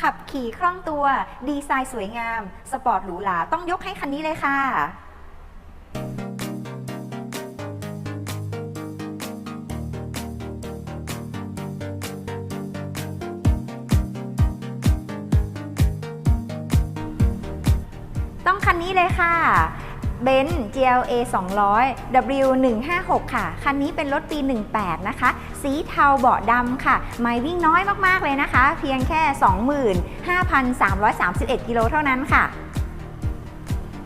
ขับขี่คล่องตัว ดีไซน์สวยงาม สปอร์ตหรูหราต้องยกให้คันนี้เลยค่ะต้องคันนี้เลยค่ะ เบนซ์ GLA 200 W 156ค่ะ คันนี้เป็นรถปี 18 นะคะ สีเทาเบาะดำค่ะ ไม่วิ่งน้อยมาก ๆ เลยนะคะ เพียงแค่ 25,331 กิโลเท่านั้นค่ะ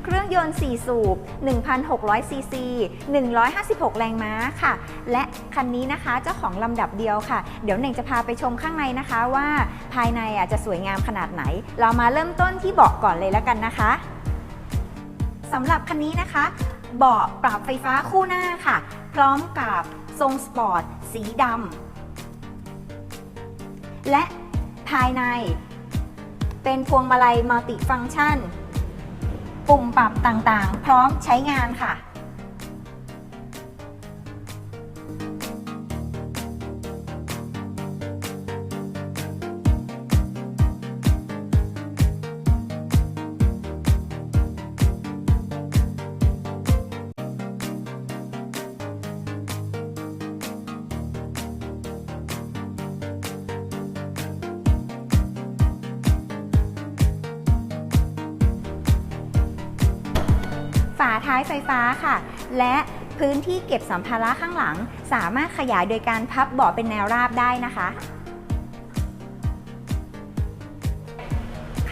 เครื่องยนต์ 4 สูบ 1,600 ซีซี 156 แรงม้าค่ะ และคันนี้นะคะเจ้าของลำดับเดียวค่ะ เดี๋ยวเน่งจะพาไปชมข้างในนะคะว่าภายในอะจะสวยงามขนาดไหน เรามาเริ่มต้นที่เบาะก่อนเลยแล้วกันนะคะ สำหรับคันนี้นะคะ เบาะปรับไฟฟ้าคู่หน้าค่ะ พร้อมกับทรงสปอร์ต สีดำและภายใน เป็นพวงมาลัยมัลติฟังก์ชัน ปุ่มปรับต่างๆ พร้อมใช้งานค่ะ ฝาท้ายไฟฟ้าค่ะ และพื้นที่เก็บสัมภาระข้างหลัง สามารถขยายโดยการพับเบาะเป็นแนวราบได้นะคะ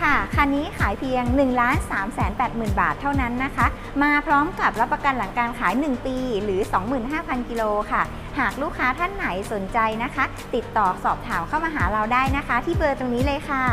ค่ะคันนี้ขายเพียง 1 3 8 0 0 0 0 บาทเท่านั้นนะคะ มาพร้อมกับรับประกันหลังการขาย 1 ปีหรือ 25,000 กิโลค่ะ หากลูกค้าท่านไหนสนใจนะคะ ติดต่อสอบถามเข้ามาหาเราได้นะคะ ที่เบอร์ตรงนี้เลยค่ะ